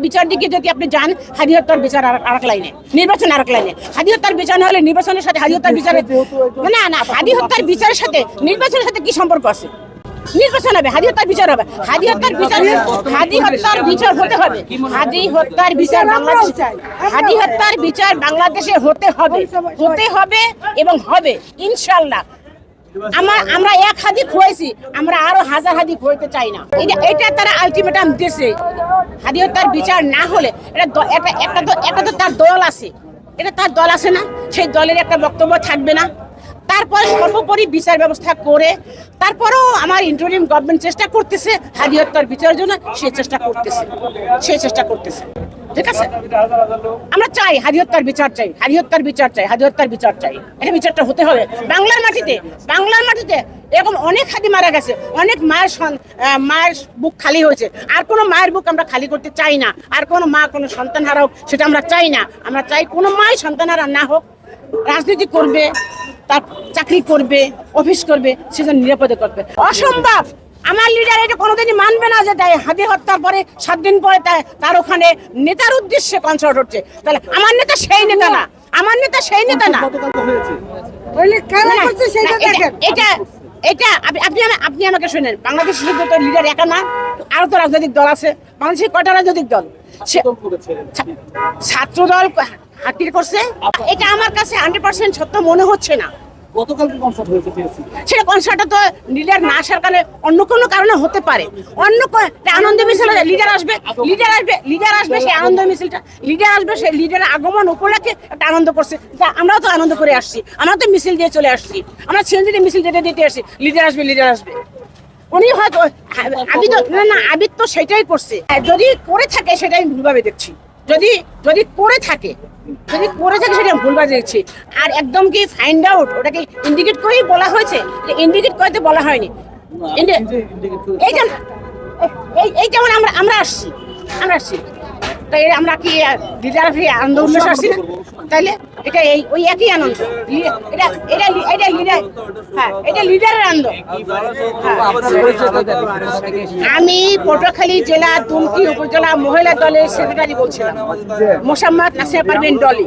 বিচার দিকে যদি আপনি যান বিচার আর আরেক লাইনে নির্বাচন আরেক লাইনে হাদি হত্যার বিচার হলে নির্বাচনের সাথে না না বিচারের সাথে নির্বাচনের সাথে কি সম্পর্ক আছে নির্বাচন হবে হাদি হত্যার বিচার হবে হাদি হত্যার বিচার হাদি হত্যার বিচার হতে হবে হাদি হত্যার বিচার বাংলাদেশ হাদি হত্যার বিচার বাংলাদেশে হতে হবে হতে হবে এবং হবে ইনশাল্লাহ আমার, আমরা এক হাদি খুয়াইছি আমরা আরও হাজার হাদি খুয়াইতে চাই না। এটা তারা আলটিমেটাম দিয়েছে হাদি হত্যার বিচার না হলে এটা একটা একটা তো একটা তো তার দল আছে। এটা তার দল আছে না, সেই দলের একটা বক্তব্য থাকবে না। তারপরে সর্বোপরি বিচার ব্যবস্থা করে, তারপরেও আমার ইন্টারিম গভর্নমেন্ট চেষ্টা করতেছে হাদি হত্যার বিচারের জন্য সে চেষ্টা করতেছে, সে চেষ্টা করতেছে। ঠিক আছে? আমরা চাই হাদি হত্যার বিচার চাই হাদি হত্যার বিচার চাই হাদি হত্যার বিচার চাই। এটা বিচারটা হতে হবে। বাংলার মাটিতে বাংলার মাটিতে এরকম অনেক হাদি মারা গেছে, অনেক মায়ের মায়ের বুক খালি হয়েছে। আর কোনো মায়ের বুক আমরা খালি করতে চাই না। আর কোনো মা কোনো সন্তান হারা হোক, সেটা আমরা চাই না। আমরা চাই কোনো মাই সন্তান হারা না হোক, রাজনীতি করবে, তার চাকরি করবে, অফিস করবে, সে যেন নিরাপদে করবে অসম্ভব! আমার লিডার এটা কোনোদিনই মানবে না যে তাই হাতে হত্যার পরে সাত দিন পরে তার ওখানে নেতার উদ্দেশ্যে কনসার্ট হচ্ছে। তাহলে আমার নেতা সেই নেতা না। আমার নেতা সেই নেতা না। এটা- এটা এটা আপনি- আপনি আমাকে শুনেন। বাংলাদেশ শুধু তো লিডার একা না আরও তো রাজনৈতিক দল আছে। বাংলাদেশের কটা রাজনৈতিক দল? ছাত্র দল হাতির করছে। এটা আমার কাছে হান্ড্রেড পার্সেন্ট সত্য মনে হচ্ছে না। সেটা কনসার্টটা তো লিডার না আসার কারণে অন্য কোনো কারণে হতে পারে। অন্য আনন্দ মিছিল লিডার আসবে লিডার আসবে লিডার আসবে, সেই আনন্দ মিছিলটা। লিডার আসবে, সেই লিডারের আগমন উপলক্ষে একটা আনন্দ করছে। আমরাও তো আনন্দ করে আসছি। আমরা তো মিছিল দিয়ে চলে আসছি। আমরা সিএনজিতে মিছিল যেতে দিতে আসছি। লিডার আসবে লিডার আসবে। উনি হয়তো আবি তো না না আবির তো সেটাই করছে। যদি করে থাকে, সেটাই আমি ভুলভাবে দেখছি। যদি যদি করে থাকে যদি করে থাকে সেটা ভুল বাজিয়েছি আর একদম কি ফাইন্ড আউট ওটাকে ইন্ডিকেট করেই বলা হয়েছে? যে ইন্ডিকেট করতে বলা হয়নি। এই যেমন এই এই যেমন আমরা আমরা আসছি আমরা আসছি। তাই আমরা কি লিডার আনন্দ উল্লাস আসছি? না তাইলে এটা এই, ওই একই আনন্দ। এটা এটা এটা লিডার হ্যাঁ এটা লিডারের আনন্দ। আমি পটুয়াখালী জেলা তুমকি উপজেলা মহিলা দলের সেক্রেটারি বলছিলাম। মোসাম্মদ নাসিয়া পারবেন ডলি